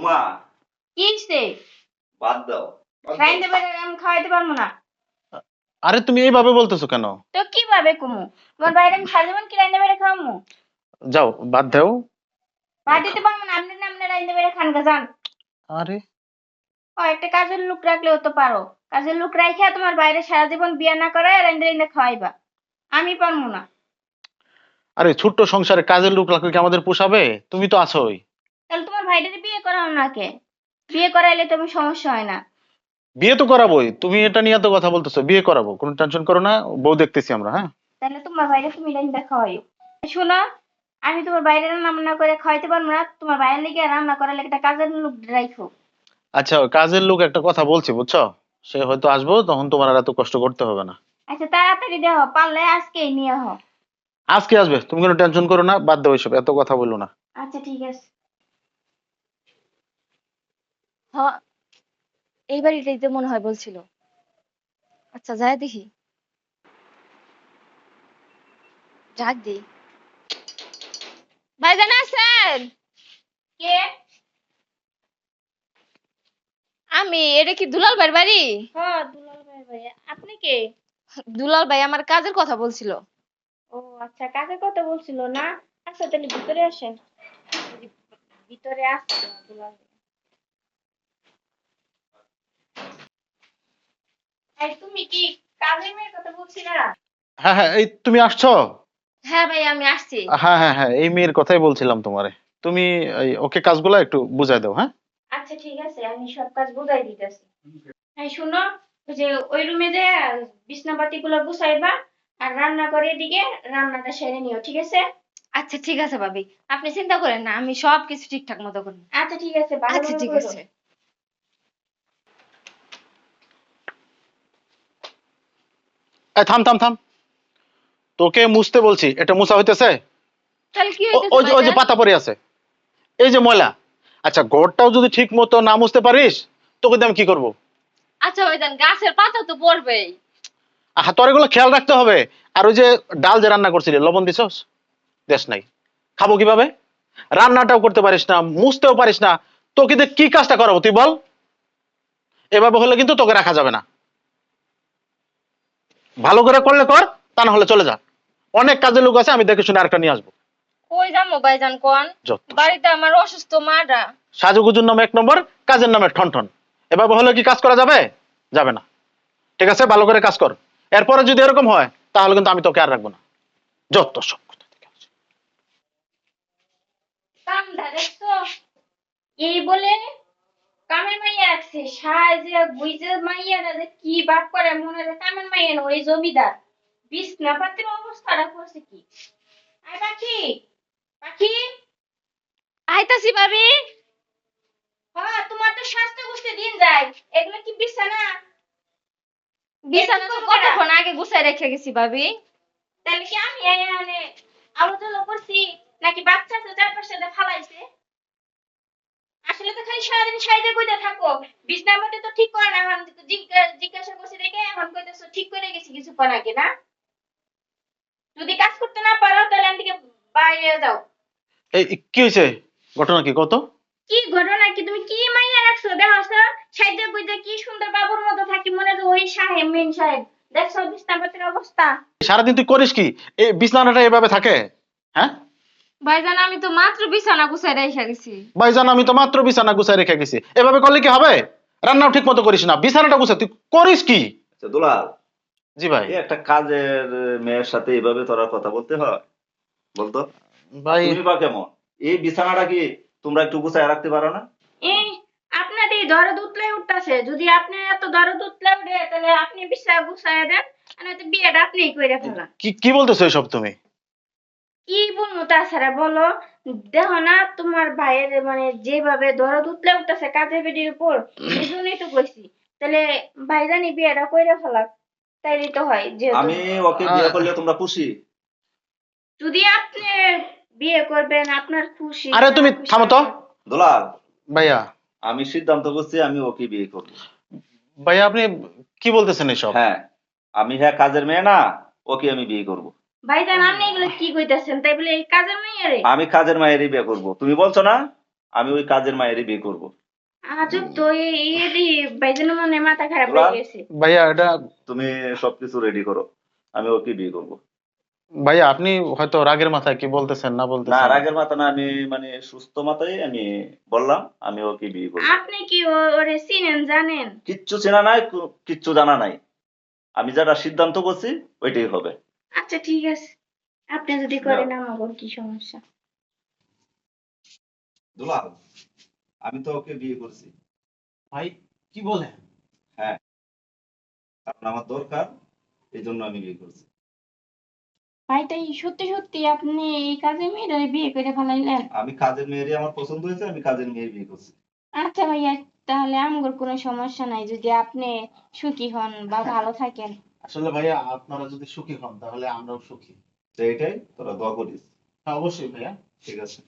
তোমা কি হইছে বাদ দাও। বাদ। রাইন্দে বেড়ে আমি খাওয়াইতে পারব না। আরে তুমি এইভাবে বলতেছো কেন? তো কীভাবে কুমু? তোমার বাইরে আমি সারা জীবন কি রাইন্দে বেড়ে খাওয়ামু? যাও বাদ দাও। ভাত দিতে পারব না আপনি না আপনি রাইন্দে বেড়ে খান গা যান। আরে। ও একটা কাজের লোক রাখলেও তো পারো। কাজের লোক রাইখা তোমার বাইরে সারা জীবন বিয়া না করে রাইন্দে রাইন্দে খাওয়াইবা। আমি পারব না। আরে ছোট্ট সংসারে কাজের লোক রাখলে কি আমাদের পোষাবে? তুমি তো আছোই। তাহলে তোমার ভাইটারে বিয়ে করাও না কে বিয়ে করাইলে তো সমস্যা হয় না। বিয়ে তো করাবোই। তুমি এটা নিয়ে তো কথা বলতেছো বিয়ে করাবো। কোনো টেনশন করো না বউ দেখতেছি আমরা হ্যাঁ? তাহলে তোমার বাইরে তুমি রান্না খাওয়াইও শোনো আমি তোমার বাইরে রান্না বান্না করে খাওয়াইতে পারব না। তোমার বাইরে লেগে রান্না করার লেগে একটা কাজের লোক রাখো আচ্ছা কাজের লোক একটা কথা বলছি বুঝছ? সে হয়তো আসব তখন তোমার আর এত কষ্ট করতে হবে না। আচ্ছা তাড়াতাড়ি দেহ পারলে আজকেই নিয়ে হও আজকে আসবে তুমি কোনো টেনশন করো না বাদ দাও ওইসব এত কথা বলল না। আচ্ছা ঠিক আছে। হ এই বাড়িটাই তো মনে হয় বলছিল। আচ্ছা যাই দেখি। ডাক দি ভাইজান আছেন? কে? আমি এটা কি দুলাল ভাইয়ের বাড়ি? হ্যাঁ দুলাল ভাই ভাই আপনি কে? দুলাল ভাই আমার কাজের কথা বলছিল। ও আচ্ছা কাজের কথা বলছিল না? আচ্ছা তাহলে ভিতরে আসেন। ভিতরে আসছে দুলাল ভাই। তুমি কি কাজের মেয়ের কথা বলছিলে না? হ্যাঁ হ্যাঁ এই তুমি আসছো? হ্যাঁ ভাই আমি আসছি। হ্যাঁ হ্যাঁ হ্যাঁ এই মেয়ের কথাই বলছিলাম তোমারে। তুমি ওকে কাজগুলো একটু বুঝাই দাও হ্যাঁ? আচ্ছা ঠিক আছে আমি সব কাজ বুঝাই দিতেছি। শুনো ওই যে ওই রুমে যে বিছনাপাতি গুলো গুছাইবা আর রান্না করে এদিকে রান্নাটা সেরে নিও ঠিক আছে? আচ্ছা ঠিক আছে ভাবি। আপনি চিন্তা করেন না আমি সব কিছু ঠিকঠাক মতো করব আচ্ছা ঠিক আছে আচ্ছা ঠিক আছে। এই থাম থাম থাম। তোকে মুছতে বলছি। এটা মুছা হইতেছে? ওই যে ওই যে পাতা পড়ে আছে। এই যে ময়লা। আচ্ছা ঘরটাও যদি ঠিক মতো না মুছতে পারিস তোকে দিয়ে আমি কি করব? আচ্ছা ভাইজান গাছের পাতা তো পড়বেই। আহা তোর এগুলো খেয়াল রাখতে হবে। আর ওই যে ডাল যে রান্না করছিলি লবণ দিছস? দেশ নাই। খাব কীভাবে? রান্নাটাও করতে পারিস না মুছতেও পারিস না। তোকে দিয়ে কি কাজটা করাবো তুই বল? এভাবে হলে কিন্তু তোকে রাখা যাবে না। ভালো করে করলে কর তা না হলে চলে যা। অনেক কাজের লোক আছে আমি দেখে শুনে আরেকটা নিয়ে আসব। কই যাব ভাইজান কোন? বাড়িতে আমার অসুস্থ মারা সাজুগুজুর নামে এক নম্বর কাজের নামে ঠন ঠন। এভাবে হলে কি কাজ করা যাবে? যাবে না। ঠিক আছে ভালো করে কাজ কর। এরপরে যদি এরকম হয় তাহলে কিন্তু আমি তোকে আর রাখব না। যত সব কথা থেকে দেখছ এই বলে কামের মাইয়া রাখছে সাহায্যে বুঝে মাইয়ারা যে কি বাপ করে মনে হয় কামের মাইয়া না ওই জমিদার। বিছনা পাতির অবস্থাটা করছে কি? আয় পাখি পাখি। আইতাছি ভাবি। হ্যাঁ তোমার তো স্বাস্থ্য গোষ্ঠী দিন যায় এগুলো কি বিছানা? বিছানা তো? কতক্ষণ আগে গুছাই রেখে গেছি ভাবি। তাহলে কি আমি এখানে আলোচনা করছি? নাকি বাচ্চা আছে চারপাশে ফালাইছে? আসলে তো খালি সারাদিন সাইডে কইতে থাকো। তো ঠিক করে না এখন জিজ্ঞাসা করছি দেখে এখন কইতেছো ঠিক করে গেছি কিছুক্ষণ আগে না? যদি কাজ করতে না পারো তাহলে আমি থেকে বাইরে যাও। এই কি হয়েছে ঘটনা কি? কত? কি ঘটনা কি? তুমি কি মাইয়া রাখছো? দেখো সাইডে কইতে কি সুন্দর বাবুর মতো থাকি মনে ওই সাহেব মেন সাহেব দেখছ অবস্থা? সারাদিন তুই করিস কি? এই বিছানাটা এভাবে থাকে? হ্যাঁ? ভাইজান আমি তো মাত্র বিছানা গুছাই রেখে গেছি। ভাইজান আমি তো মাত্র বিছানা গুছাই রেখে গেছি। এভাবে করলে কি হবে? রান্নাও ঠিক মতো করিস না। বিছানাটা গুছা তুই করিস কি? আচ্ছা, দুলাল। জি ভাই। এই একটা কাজের মেয়ের সাথে এইভাবে তোরা কথা বলতে হয়? বলতো? ভাই। তুমি বা কেমন? এই বিছানাটা কি তোমরা একটু গুছায় রাখতে পারো না? এই আপনার এই দরদ উতলে উঠতেছে। যদি আপনি এত দরদ উতলে উঠে তাহলে আপনি বিশ্বাস গুছায় দেন আর নয়তো বিয়েটা আপনিই করে ফেলান। কি কি বলতেছো এসব তুমি? কি বলব তাছাড়া বলো? দেখো না তোমার ভাইয়ের মানে যেভাবে দরদ উতলে উঠতেছে কাজের বেডির উপর এই জন্যই তো কইছি। তাহলে ভাইজানি বিয়েটা কইরা ফেলাক তাইলেই তো হয় যেহেতু। আমি ওকে বিয়ে করলে তোমরা খুশি? যদি আপনি বিয়ে করবেন আপনার খুশি আরে তুমি থামো তো। দুলাল ভাইয়া। আমি সিদ্ধান্ত করছি আমি ওকে বিয়ে করব। ভাইয়া আপনি কি বলতেছেন এসব? হ্যাঁ আমি হ্যাঁ কাজের মেয়ে না ওকে আমি বিয়ে করব। ভাইজান আপনি এগুলো কি কইতাছেন? তাই বলে এই কাজের আমি কাজের মায়েরই বিয়ে করব। তুমি বলছো না? আমি ওই কাজের মায়েরই বিয়ে করব। আজব তো এই মনে মাথা খারাপ হয়ে গেছে। ভাইয়া এটা তুমি সবকিছু রেডি করো। আমি ওকে বিয়ে করব। ভাইয়া আপনি হয়তো রাগের মাথায় কি বলতেছেন না না বলতেছেন রাগের মাথা না আমি মানে সুস্থ মাথায় আমি বললাম আমি ওকে বিয়ে করব। আপনি কি ওরে চিনেন জানেন? কিচ্ছু চেনা নাই কিচ্ছু জানা নাই। আমি যেটা সিদ্ধান্ত করছি ওইটাই হবে। আচ্ছা ঠিক আছে। আপনি যদি করেন আমার কি সমস্যা? দুলাল আমি তো ওকে বিয়ে করছি। ভাই কি বলে? হ্যাঁ। কারণ আমার দরকার এই জন্য আমি বিয়ে করছি। ভাই তাই সত্যি সত্যি আপনি এই কাজে মেয়েরা বিয়ে করে ফেলাইলেন? আমি কাজের মেয়েরই আমার পছন্দ হয়েছে আমি কাজের মেয়ে বিয়ে করছি। আচ্ছা ভাইয়া তাহলে আমার কোনো সমস্যা নাই যদি আপনি সুখী হন বা ভালো থাকেন। আসলে ভাইয়া আপনারা যদি সুখী হন তাহলে আমরাও সুখী। তো এটাই তোরা দোয়া করিস। হ্যাঁ অবশ্যই ভাইয়া। ঠিক আছে।